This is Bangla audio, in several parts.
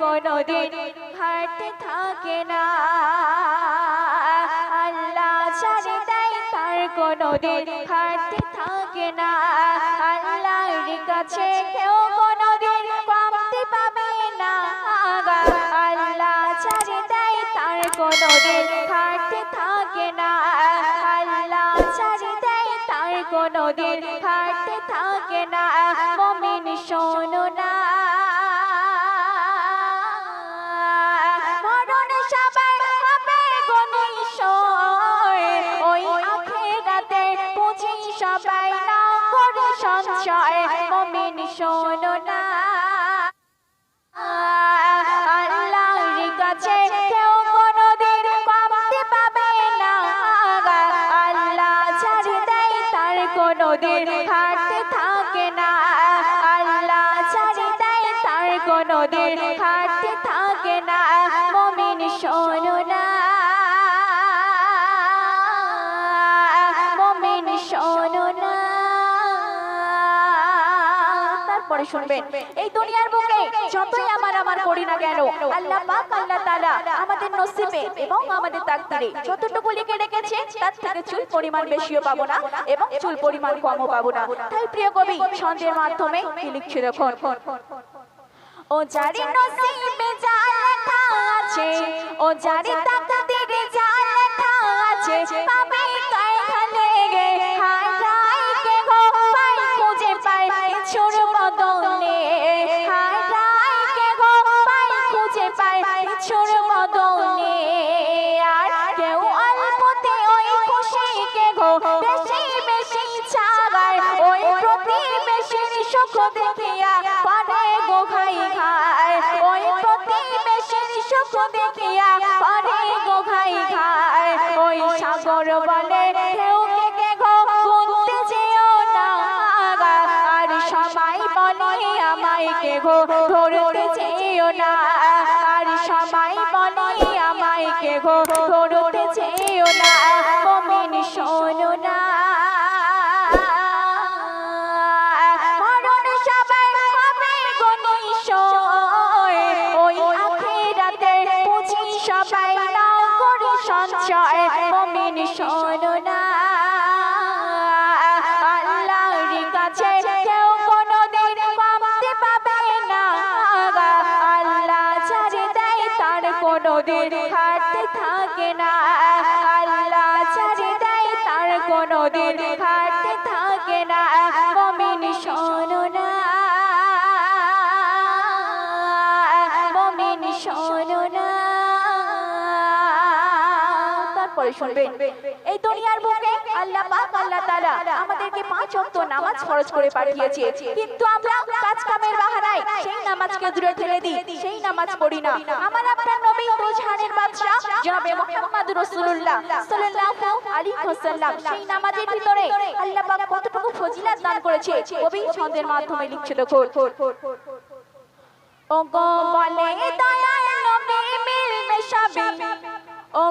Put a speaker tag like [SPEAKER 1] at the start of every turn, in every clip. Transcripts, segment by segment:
[SPEAKER 1] কোনো দিন ঘাটতি থাকে না। আল্লাহ ছাড়ে দেয় তার কোনো দিন ঘাটতি থাকে না। আল্লাহর কাছে কেউ কোনো দিন কমতি পাবে না। আল্লাহ ছাড়ে দেয় তার কোনো দিন ঘাটতি থাকে না। আল্লাহ ছাড়ে দেয় তার কোনো দিন ঘাটতি থাকে না। মমিন শোনো না। সঞ্চয় মমিন, শোনো না। আল্লাহর কাছে কেউ কোনোদিন কমতে পাবে না। আল্লাহ ছাড়ি দেয় তার কোনোদিন ঘাটতে থাকে না। আল্লাহ ছাড়ি দেয় তার কোনোদিন ঘাটতে তারপরে শুনবেন এই দুনিয়ার বুকে যতই আমার আমার করি না কেন, আল্লাহ পাক, আল্লাহ তাআলা আমাদের নসিবে এবং আমাদের তাকদিরে যতটুকু লিখে রেখেছে তার থেকে চুল পরিমাণ বেশিও পাবো না এবং চুল পরিমাণ কমও পাবো না। তাই প্রিয় কবি, ছন্দের মাধ্যমে লিখছে দেখুন? ও জারি নসিবে যা লেখা আছে, ও জারি তাকদিরে যা লেখা আছে কিছুর বদলে আর কেউ অল্পতে ওই খুশি কে গো বেশি বেশি চাবার ওই প্রতিবেশীর সুখ দেখিয়া পারে গো খাই খায় ওই প্রতিবেশীর সুখ দেখিয়া পারে গো খাই খায় ওই সাগর বলে সবাই বলে আমায় কে গো ধরতে যেও না। সবাই বলে আমায় কে গো ধরতে যেও না কোনোদিন ঘাটতে থাকে না। আল্লাহ ছাড়ে দেয় তার কোনোদিন ঘাটতে থাকে না। মমিন শোনো না। মমিন শোনো না। তারপরে শুনবেন। দুনিয়ার বুকে আল্লাহ পাক, আল্লাহ তাআলা আমাদেরকে পাঁচ ওয়াক্ত নামাজ ফরজ করে পাঠিয়েছে। কিন্তু আমরা কাজ কামের বাহানায় সেই নামাজকে দূরে ঠেলে দিই, সেই নামাজ পড়ি না। আমার আপনার নবী দুজাহানের বাদশা জনাবে মুহাম্মদ রাসূলুল্লাহ সাল্লাল্লাহু আলাইহি ওয়াসাল্লাম, সেই নামাজের ভিতরে আল্লাহ পাক কতটুকু ফজিলত দান করেছে কবি ছন্দের মাধ্যমে লিখছে দেখুন। ও গো বলে দয়াল নবী মিলবে সবে ও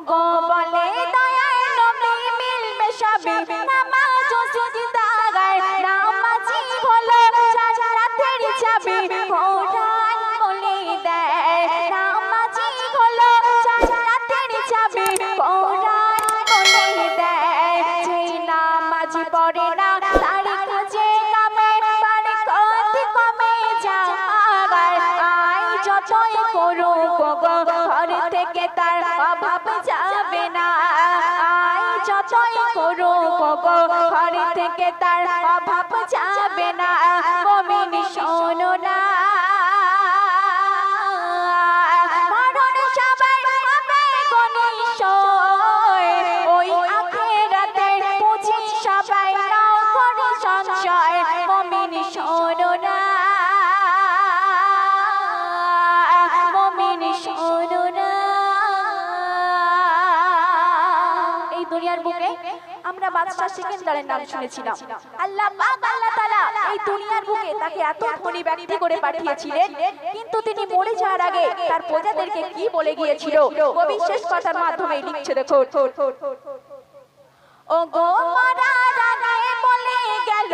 [SPEAKER 1] গো ঘর থেকে তার অভাব যাবে না। দুনিয়ার বুকে আমরা বাদশাহ সিকান্দারের নাম শুনেছিলাম। আল্লাহ পাক, আল্লাহ তাআলা এই দুনিয়ার বুকে তাকে এত ধনী ব্যক্তি করে পাঠিয়েছিলেন, কিন্তু তিনি মরে যাওয়ার আগে তার প্রজাদেরকে কি বলে গিয়েছিল? কবি শেষ কথার মাধ্যমে লিখছে দেখো ও গো মারা রাগে বলে গেল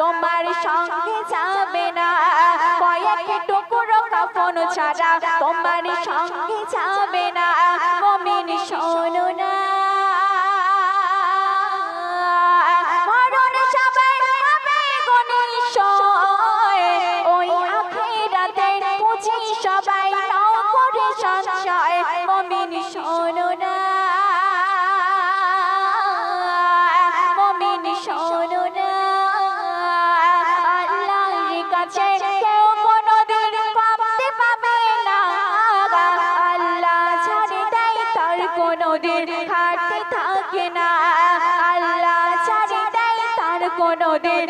[SPEAKER 1] তোমার সঙ্গে যাবে না। কয়েক টুকরো কাপন ছাড়া তোমার সঙ্গে যাবে না। দিন হাতে থাকে না। আল্লাহ ছাড়ি দেয় তার কোনো দিন